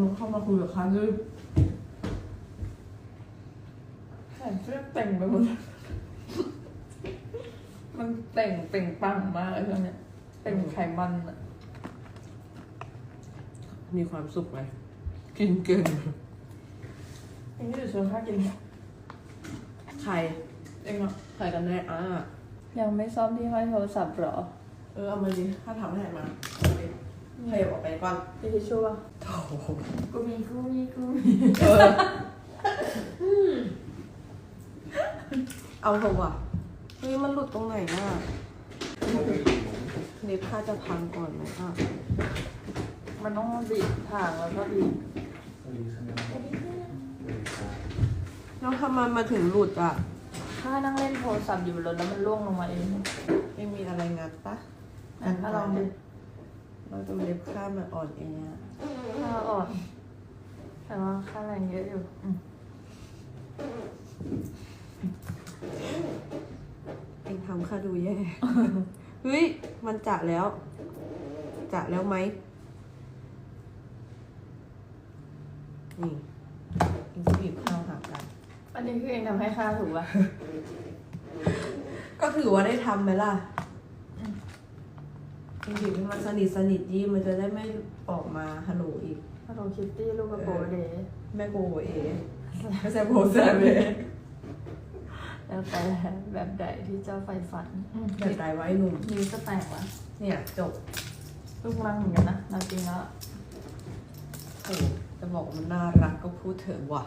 มึงเข้ามาคุยกับเขาด้วยแขนเสื้อเต่งไปหมดเลยมันเต่งเต่งปังมากเลยช่วงเนี้ยเต่งไขมันอะมีความสุขไหมกินเก่งเองที่จะชวนข้ากินเหรอใครเองอะใครกันแน่อ่ายังไม่ซ่อมที่ห้อยโทรศัพท์เหรอ เออเอามาดิถ้าทำให้มาเอาดิขยับออ กไปก่อนมีทิชชู่ป่ะโถ่กูมีกูมีกูมีเออเอาเถอะว่ะเฮ้ยมันหลุดตรงไหนน่ะเล็บข้าจะพังก่อนไหมอะมันต้องบีบทางแล้วก็บีบแล้วทำไมมาถึงหลุดอะ ถ้านั่งเล่นโทรศัพท์อยู่บนรถแล้วมันล่วงลงมาเอง ไม่มีอะไรงัดปะงั้นถ้าลองดู เราจะเล็บข้ามันอ่อนเองอะค่าอ่อน แต่ว่าค่าแรงเยอะอยู่อืมเองทำข้าดูแย่ เฮ้ย มันจะแล้ว จะแล้วไหมนี่เองจะบีบข้าวหากัน อันนี้คือเองทำให้ค่าถูกป่ะ ก็ถือว่าได้ทำไหมล่ะเองบีบให้มันสนิทสนิทยี่มันจะได้ไม่ออกมาฮัลโหลอีกฮัลโหลคิตตี้ลูกกระโปรงเดย์แม่โกเอไม่ใช่โบแซเบแล้วแต่แบบใดที่เจ้าใฝ่ฝันอืมแบบไรไว้หนุ่มนิ้วจะแตกวะเนี่ยจบลูกรังเหมือนกันนะนาจริงแล้วโอ้จะบอกว่ามันน่ารักก็พูดเถอะว่ะ